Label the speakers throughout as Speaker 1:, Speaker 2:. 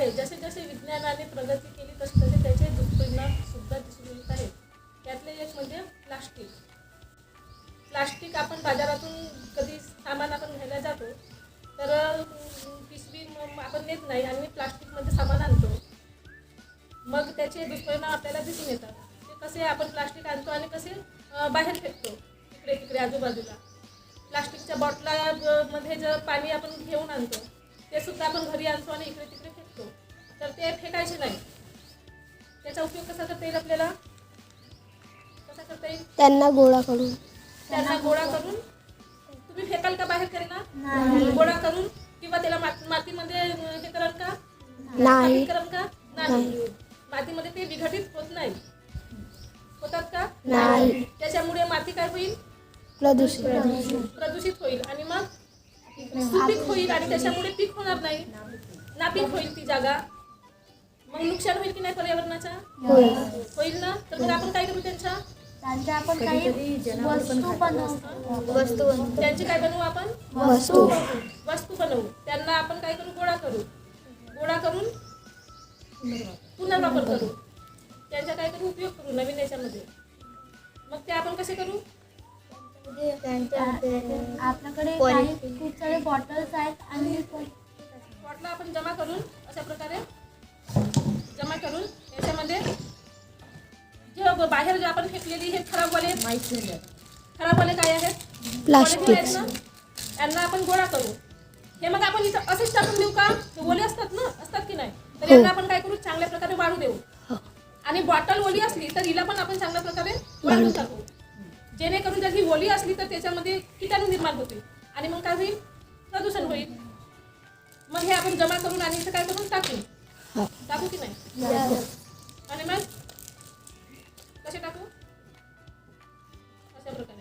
Speaker 1: आहे. जसे जसे विज्ञानाने प्रगती केली तसे तसे त्याचे दुष्परिणाम सुद्धा दिसून येत आहेत. त्यातले एक म्हणजे प्लास्टिक. प्लास्टिक आपण बाजारातून कधी सामान आपण घ्यायला जातो तर पिशवी आपण नेत नाही आणि प्लास्टिकमध्ये सामान आणतो. मग त्याचे दुष्परिणाम आपल्याला दिसून येतात. ते कसे आपण प्लास्टिक आणतो आणि कसे बाहेर फेकतो इकडे तिकडे आजूबाजूला. प्लास्टिकच्या बॉटलामध्ये जर पाणी आपण घेऊन आणतो ते सुद्धा आपण घरी आणतो आणि इकडे तिकडे तर ते फेकायचे नाही. त्याचा उपयोग कसा करता येईल आपल्याला? कसा करता येईल?
Speaker 2: त्यांना गोळा करून.
Speaker 1: त्यांना गोळा करून. तुम्ही फेकाल का बाहेर करेल गोळा करून? किंवा त्याला मात- मातीमध्ये हे कराल का?
Speaker 2: नाही.
Speaker 1: कराल का? नाही. मातीमध्ये ते विघटित होत नाही. होतात का?
Speaker 2: नाही.
Speaker 1: त्याच्यामुळे माती काय होईल?
Speaker 2: प्रदूषित
Speaker 1: प्रदूषित होईल. आणि मग सुपीक होईल आणि त्याच्यामुळे पीक होणार नाही. नापीक होईल ती जागा. मग नुकसान होईल की नाही पर्यावरणाचा?
Speaker 2: होईल.
Speaker 1: होईल ना? तर मग आपण काय करू त्यांच्या
Speaker 3: त्यांच्या आपण काही वस्तू बनवतो वस्तू बनवतो
Speaker 1: त्यांची काय बनवू आपण?
Speaker 2: वस्तू.
Speaker 1: वस्तू बनवू. त्यांना आपण काय करू? गोळा करू. गोळा करून पुनर्वापर करू. त्यांचा काय करू? उपयोग करू नवीन याच्यामध्ये. मग ते आपण कसे करू?
Speaker 3: आपल्याकडे खूप सारे बॉटल्स आहेत आणि
Speaker 1: बॉटला आपण जमा करून अशा प्रकारे जमा करून याच्यामध्ये जे बाहेर जे आपण फेकलेली हे खराबवाले खराबवाले काय आहेत?
Speaker 2: प्लास्टिक
Speaker 1: यांना आपण गोळा करू. हे मग आपण इथं असेच टाकून देऊ का? हे ओले असतात ना? असतात की नाही? तर
Speaker 2: हो.
Speaker 1: यांना आपण काय करू? चांगल्या प्रकारे वाळू देऊ. आणि बॉटल ओली असली तर हिला पण आपण चांगल्या प्रकारे वाळून टाकू. जेणेकरून जर ही ओली असली तर त्याच्यामध्ये किटाणू निर्माण होतील. आणि मग काय होईल? प्रदूषण होईल. मग हे आपण जमा करून आणि इथं काय करून टाकू?
Speaker 2: हो.
Speaker 1: टाकू की नाही? आणि मग? कसे टाकू? अशा प्रकारे.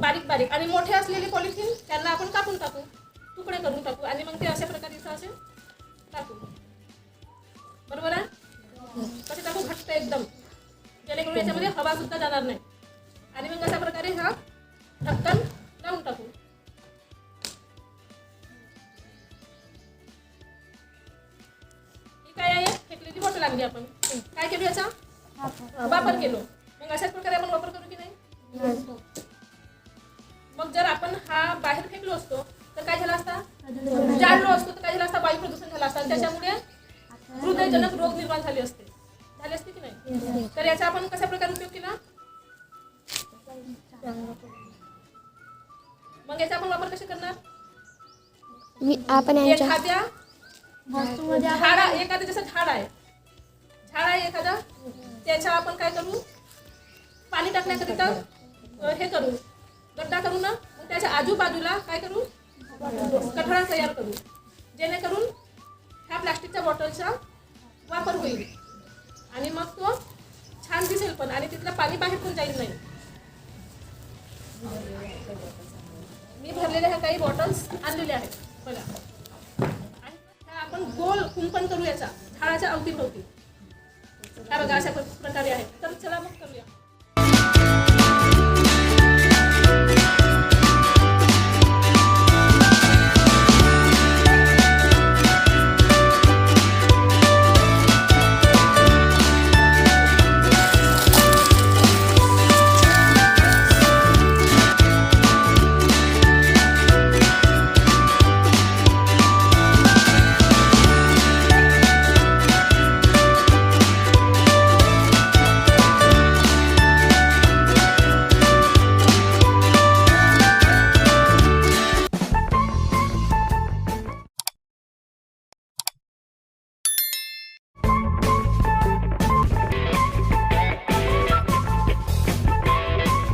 Speaker 1: बारीक बारीक. आणि मोठे असलेले पॉलिथिन त्यांना आपण कापून टाकू. तुकडे करून टाकू. आणि मग ते अशा प्रकारे असे टाकू. बरोबर आहे? कसे टाकू? घट्ट एकदम. जेणेकरून याच्यामध्ये हवा सुद्धा जाणार नाही. आणि मग अशा प्रकारे हा ढक्कन आणली आपण. काय केलं याचा? वापर केलो. मग अशाच प्रकारे आपण वापर करू की नाही? मग जर आपण हा बाहेर फेकलो असतो तर काय झाला असता? जाळलो असतो तर काय झाला असता? वायू प्रदूषण झालं असतं. त्याच्यामुळे हृदयजनक रोग निर्माण झाले असते. झाले असते की नाही? तर याचा आपण कशा प्रकारे उपयोग केला? मग याचा आपण वापर कसे करणार?
Speaker 2: आपण
Speaker 1: एखाद्या झाड एखादं जसं झाड आहे झाड आहे एखादा. त्याच्या आपण काय करू? पाणी टाकण्याकरिता हे करू. गड्डा करू ना. मग त्याच्या आजूबाजूला काय करू? कठडा तयार करू. जेणेकरून ह्या प्लास्टिकच्या बॉटलचा वापर होईल. आणि मग तो छान दिसेल पण आणि तिथलं पाणी बाहेर पण जाईल नाही. मी भरलेल्या ह्या काही बॉटल्स आणलेल्या आहेत. बघा. आणि आपण गोल कुंपण करू याचा. झाडाच्या अवतीभोवती. बघा अशा प्रकारे आहे. तर चला मग करूया.